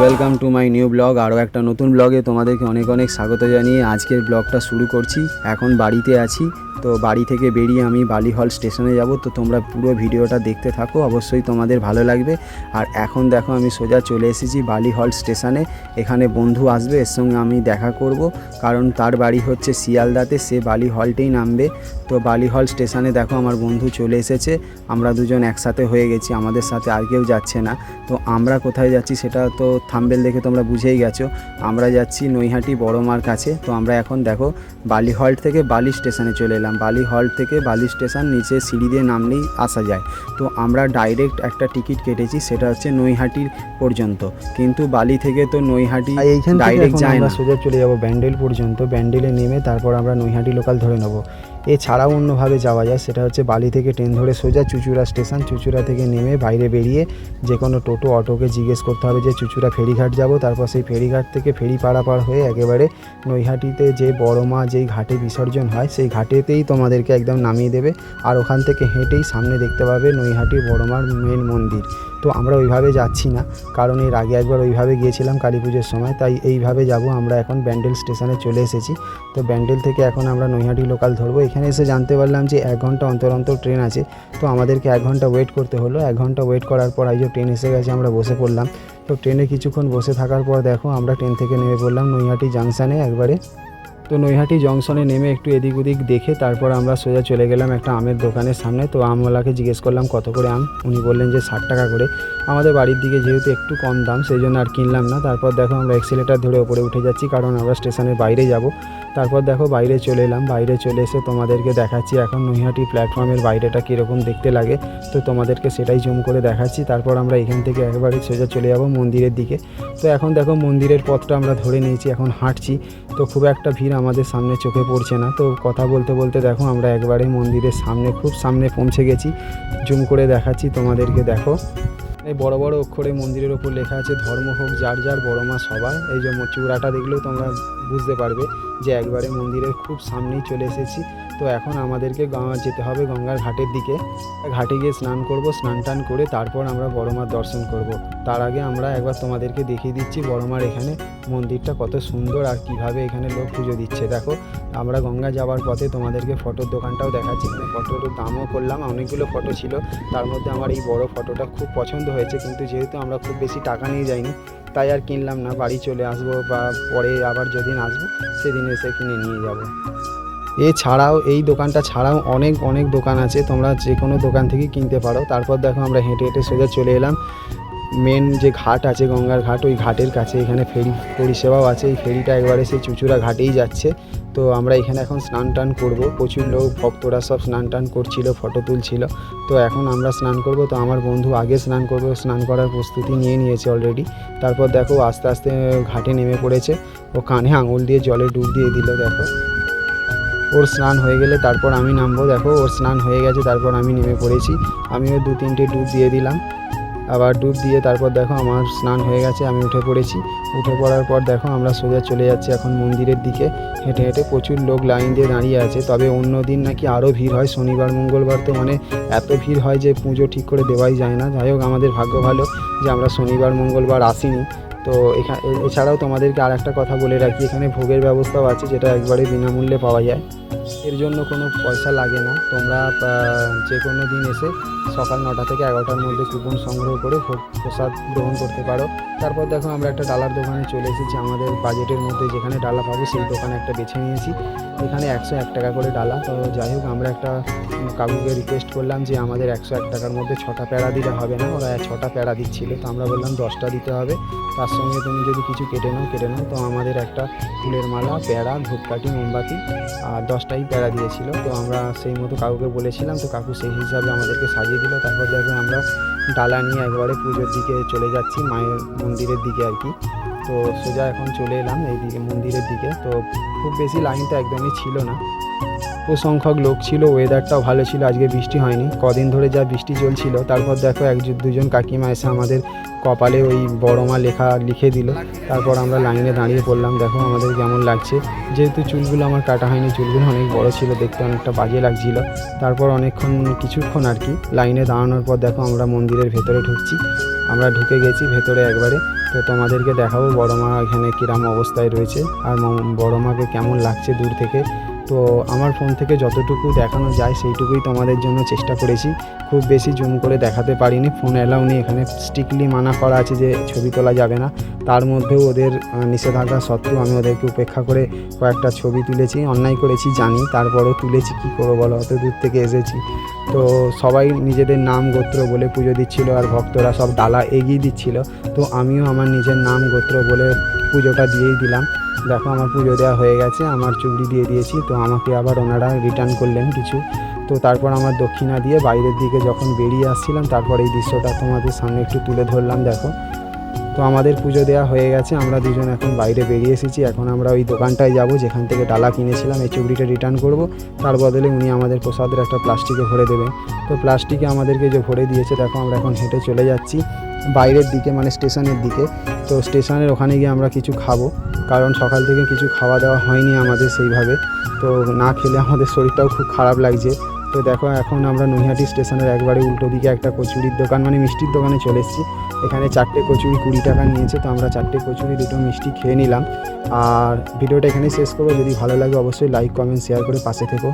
Welcome to my new blog আরও একটা নতুন ব্লগে তোমাদেরকে অনেক অনেক স্বাগত জানিয়ে আজকের ব্লগটা শুরু করছি। এখন বাড়িতে আছি। তো বাড়ি থেকে বেরিয়ে আমি বালিহল স্টেশনে যাব। তো তোমরা পুরো ভিডিওটা দেখতে থাকো। অবশ্যই তোমাদের ভালো লাগবে। আর এখন দেখো, আমি সোজা চলে এসেছি বালিহল স্টেশনে। এখানে বন্ধু আসবে, এর সঙ্গে আমি দেখা করব। কারণ তার বাড়ি হচ্ছে শিয়ালদাতে, সে বালি হলটেই নামবে। তো বালিহল স্টেশনে দেখো, আমার বন্ধু চলে এসেছে। আমরা দুজন একসাথে হয়ে গেছি। আমাদের সাথে আর কেউ যাচ্ছে না। তো আমরা কোথায় যাচ্ছি, সেটা তো থাম্বেল দেখে তোমরা বুঝেই গেছো। আমরা যাচ্ছি নৈহাটি বড় মার কাছে। তো আমরা এখন দেখো বালি হল্ট থেকে বালি স্টেশনে চলে এলাম। বালি হল্ট থেকে বালি স্টেশন নিচে সিঁড়ি দিয়ে নামলেই আসা যায়। তো আমরা ডাইরেক্ট একটা টিকিট কেটেছি সেটা হচ্ছে নৈহাটির পর্যন্ত। কিন্তু বালি থেকে তো নৈহাটি এইখান ডাইরেক্ট যায় না। সোজা চলে যাব ব্যান্ডেল পর্যন্ত। ব্যান্ডেলে নেমে তারপর আমরা নৈহাটি লোকাল ধরে নেব। এছাড়াও অন্যভাবে যাওয়া যায়, সেটা হচ্ছে বালি থেকে ট্রেন ধরে সোজা চুচুড়া স্টেশন, চুচুড়া থেকে নেমে বাইরে বেরিয়ে যে কোনো টোটো, অটোকে জিজ্ঞেস করতে হবে যে, চুচুড়া ফেরিঘাট যাব? তারপর সেই ফেরিঘাট থেকে ফেরি পারাপার হয়ে একেবারে নৈহাটিতে যে বড় মা, যেই ঘাটে বিসর্জন হয়, সেই ঘাটেতেই তোমাদেরকে একদম নামিয়ে দেবে। আর ওখান থেকে হেঁটেই সামনে দেখতে পাবে নৈহাটির বড় মার মেন মন্দির। তো আমরা ওইভাবে যাচ্ছি না। কারণ এর আগে একবার ওইভাবে গিয়েছিলাম কালী পুজোর সময়, তাই এইভাবে যাব। আমরা এখন ব্যান্ডেল স্টেশনে চলে এসেছি। তো ব্যান্ডেল থেকে এখন আমরা নৈহাটি লোকাল ধরবো। এখানে এসে জানতে পারলাম যে এক ঘণ্টা অন্তর অন্তর ট্রেন আছে। তো আমাদেরকে এক ঘণ্টা ওয়েট করতে হলো। এক ঘণ্টা ওয়েট করার পর যে ট্রেন এসে গেছে, আমরা বসে পড়লাম। তো ট্রেনে কিছুক্ষণ বসে থাকার পর দেখো, আমরা ট্রেন থেকে নেমে পড়লাম নৈহাটি জাংশনে একবারে। তো নৈহাটি জংশনে নেমে একটু এদিক ওদিক দেখে তারপর আমরা সোজা চলে গেলাম একটা আমের দোকানের সামনে। তো আমওয়ালাকে জিজ্ঞেস করলাম, কত করে আম? উনি বললেন যে, ষাট টাকা করে। আমাদের বাড়ির দিকে যেহেতু একটু কম দাম, সেই জন্য আর কিনলাম না। তারপর দেখো আমরা এক্সিলেটার ধরে ওপরে উঠে যাচ্ছি, কারণ আমরা স্টেশনের বাইরে যাব। তারপর দেখো বাইরে চলে এলাম। বাইরে চলে এসে তোমাদেরকে দেখাচ্ছি এখন নৈহাটি প্ল্যাটফর্মের বাইরেটা কীরকম দেখতে লাগে। তো তোমাদেরকে সেটাই জুম করে দেখাচ্ছি। তারপর আমরা এখান থেকে একেবারে সোজা চলে যাব মন্দিরের দিকে। তো এখন দেখো মন্দিরের পথটা আমরা ধরে নিয়েছি, এখন হাঁটছি। তো খুব একটা ভিড় আমাদের সামনে চোখে পড়ছে না। তো কথা বলতে বলতে দেখো আমরা একবারে মন্দিরের সামনে, খুব সামনে পৌঁছে গেছি। জুম করে দেখাচ্ছি তোমাদেরকে দেখো। এই বড় বড় অক্ষরে মন্দিরের ওপর লেখা আছে, ধর্ম হোক যার যার, বড় মা সবার। এই যে চূড়াটা দেখলেও তোমরা বুঝতে পারবে। যে একবারে মন্দিরের খুব সামনেই চলে এসেছি। তো এখন আমাদেরকে যেতে হবে গঙ্গার ঘাটের দিকে। ঘাটে গিয়ে স্নান করব, স্নান টান করে তারপর আমরা বড় মার দর্শন করব। তার আগে আমরা একবার তোমাদেরকে দেখিয়ে দিচ্ছি বড় মার এখানে মন্দিরটা কত সুন্দর আর কীভাবে এখানে লোক পুজো দিচ্ছে। দেখো, আমরা গঙ্গা যাওয়ার পথে তোমাদেরকে ফটোর দোকানটাও দেখাচ্ছি। এখানে ফটোর দামও করলাম, অনেকগুলো ফটো ছিল। তার মধ্যে আমার এই বড় ফটোটা খুব পছন্দ হয়েছে। কিন্তু যেহেতু আমরা খুব বেশি টাকা নিয়ে যাইনি তাই আর কিনলাম না। বাড়ি চলে আসব বা পরে আবার যেদিন আসব, সেদিন এসে কিনে নিয়ে যাব। এছাড়াও এই দোকানটা ছাড়াও অনেক অনেক দোকান আছে। তোমরা যে কোনো দোকান থেকে কিনতে পারো। তারপর দেখো আমরা হেঁটে হেঁটে সোজা চলে এলাম। মেন যে ঘাট আছে, গঙ্গার ঘাট, ওই ঘাটের কাছে এখানে ফেরি, পরিষেবাও আছে। এই ফেরিটা একবারে সেই চুচুড়া ঘাটেই যাচ্ছে। তো আমরা এখানে এখন স্নান টান করব। প্রচুর লোক, ভক্তরা সব স্নান টান করছিল, ফটো তুলছিল। তো এখন আমরা স্নান করব। তো আমার বন্ধু আগে স্নান করবে স্নান করার প্রস্তুতি নিয়ে নিয়েছে অলরেডি তারপর দেখো আস্তে আস্তে ঘাটে নেমে পড়েছে। ও কানে আঙুল দিয়ে জলে ডুব দিয়ে দিল, দেখো। ওর স্নান হয়ে গেলে তারপর আমি নামবো। দেখো, ওর স্নান হয়ে গেছে, তারপর আমি নেমে পড়েছি। আমিও দু তিনটে ডুব দিয়ে দিলাম। আবার ডুব দিয়ে তারপর দেখো আমার স্নান হয়ে গেছে, আমি উঠে পড়েছি। উঠে পড়ার পর দেখো আমরা সোজা চলে যাচ্ছি এখন মন্দিরের দিকে। হেঁটে হেঁটে প্রচুর লোক লাইন দিয়ে দাঁড়িয়ে আছে, তবে অন্য দিন নাকি আরও ভিড় হয়। শনিবার, মঙ্গলবার তো মানে এত ভিড় হয় যে পুজো ঠিক করে দেওয়াই যায় না। যাই হোক, আমাদের ভাগ্য ভালো যে আমরা শনিবার, মঙ্গলবার আসিনি। তো এখানে এছাড়াও তোমাদেরকে আর একটা কথা বলে রাখি, এখানে ভোগের ব্যবস্থাও আছে যেটা একবারে বিনামূল্যে পাওয়া যায়। এর জন্য কোনো পয়সা লাগে না, তোমরা যে কোনো দিন এসে সকাল নটা থেকে এগারোটার মধ্যে কুপন সংগ্রহ করে ভোগ প্রসাদ গ্রহণ করতে পারো। তারপর দেখো আমরা একটা ডালার দোকানে চলে এসেছি, আমাদের বাজেটের মধ্যে যেখানে ডালা পাবো সেই দোকানে একটা বেছে নিয়েছি। এখানে একশো এক টাকা করে ডালা, তো যাই হোক আমরা একটা কাকুকে রিকোয়েস্ট করলাম যে আমাদের একশো এক টাকার মধ্যে ছটা প্যাড়া দিলে হবে না, ওরা ছটা প্যাড়া দিচ্ছিল, তো আমরা বললাম দশটা দিতে হবে। তার সঙ্গে তুমি যদি কিছু কেটে নাও কেটে নাও, তো আমাদের একটা ফুলের মালা প্যাড়া ধূপকাঠি, মোমবাতি, আর দশটাই প্যাড়া দিয়েছিল। তো আমরা সেই মতো কাকুকে বলেছিলাম, তো কাকু সেই হিসাবে আমাদেরকে সাজিয়ে দিল। তারপর দেখবে আমরা ডালা নিয়ে একবারে পুজোর দিকে চলে যাচ্ছি, মায়ের মন্দিরের দিকে আর কি। তো সোজা এখন চলে এলাম এইদিকে মন্দিরের দিকে। তো খুব বেশি লাইন তো একদমই ছিল না। ও সংখ্যক লোক ছিল ওয়েদারটাও ভালো ছিল, আজকে বৃষ্টি হয়নি। কদিন ধরে যা বৃষ্টি চলছিল, তারপর দেখো এক দুজন কাকিমা এসে আমাদের কপালে ওই বড় মা লেখা লিখে দিল। তারপর আমরা লাইনে দাঁড়িয়ে পড়লাম দেখো আমাদের কেমন লাগছে। যেহেতু চুলগুলো আমার কাটা হয়নি, চুলগুলো অনেক বড় ছিল, দেখতে অনেকটা বাজে লাগছিল। তারপর অনেকক্ষণ কিছুক্ষণ আর কি লাইনে দাঁড়ানোর পর দেখো আমরা মন্দিরের ভেতরে ঢুকছি। আমরা ঢুকে গেছি ভেতরে একবারে। তো তোমাদেরকে দেখাবো বড় মা এখানে কিরাম অবস্থায় রয়েছে, আর বড় মাকে কেমন লাগছে দূর থেকে। তো আমার ফোন থেকে যতটুকু দেখানো যায় সেইটুকুই তোমাদের জন্য চেষ্টা করেছি। খুব বেশি জুম করে দেখাতে পারিনি। ফোন অ্যালাউ নেই। এখানে স্ট্রিক্টলি মানা করা আছে যে ছবি তোলা যাবে না। তার মধ্যেও ওদের নিষেধাজ্ঞা সত্ত্বেও আমি ওদেরকে উপেক্ষা করে কয়েকটা ছবি তুলেছি, অন্যায় করেছি, জানি। তারপরেও তুলেছি। কী করব বলো? অত দূর থেকে এসেছি। তো সবাই নিজেদের নাম গোত্র বলে পুজো দিচ্ছিল আর ভক্তরা সব ডালা এগিয়ে দিচ্ছিল। তো আমিও আমার নিজের নাম গোত্র বলে পুজোটা দিয়েই দিলাম। দেখো আমার পুজো দেওয়া হয়ে গেছে, আমার চুবড়ি দিয়ে দিয়েছি, তো আমাকে আবার ওনারা রিটার্ন করলেন কিছু। তো তারপর আমার দক্ষিণা দিয়ে বাইরের দিকে যখন বেরিয়ে আসছিলাম, তারপর এই দৃশ্যটা তোমাদের সামনে একটু তুলে ধরলাম, দেখো। তো আমাদের পুজো দেওয়া হয়ে গেছে, আমরা দুজন এখন বাইরে বেরিয়ে এসেছি, এখন আমরা ওই দোকানটায় যাব, যেখান থেকে ডালা কিনেছিলাম, এই চুবড়িটা রিটার্ন করব। তার বদলে উনি আমাদের প্রসাদের একটা প্লাস্টিকে ভরে দেবেন। তো প্লাস্টিকে আমাদেরকে যে ভরে দিয়েছে, দেখো আমরা এখন হেঁটে চলে যাচ্ছি। বাইরের দিকে মানে স্টেশনের দিকে। তো স্টেশনের ওখানে গিয়ে আমরা কিছু খাব। কারণ সকাল থেকে কিছু খাওয়া দাওয়া হয়নি আমাদের সেইভাবে। তো না খেলে আমাদের শরীরটাও খুব খারাপ লাগছে। তো দেখো, এখন আমরা নৈহাটি স্টেশনের একবারে উল্টো দিকে একটা কচুরির দোকান মানে মিষ্টির দোকানে চলে এসেছি। এখানে চারটে কচুরি কুড়ি টাকা নিয়েছে, তো আমরা চারটে কচুরি, দুটো মিষ্টি খেয়ে নিলাম। আর ভিডিওটা এখানেই শেষ করব। যদি ভালো লাগে, অবশ্যই লাইক কমেন্ট শেয়ার করে পাশে থেকো।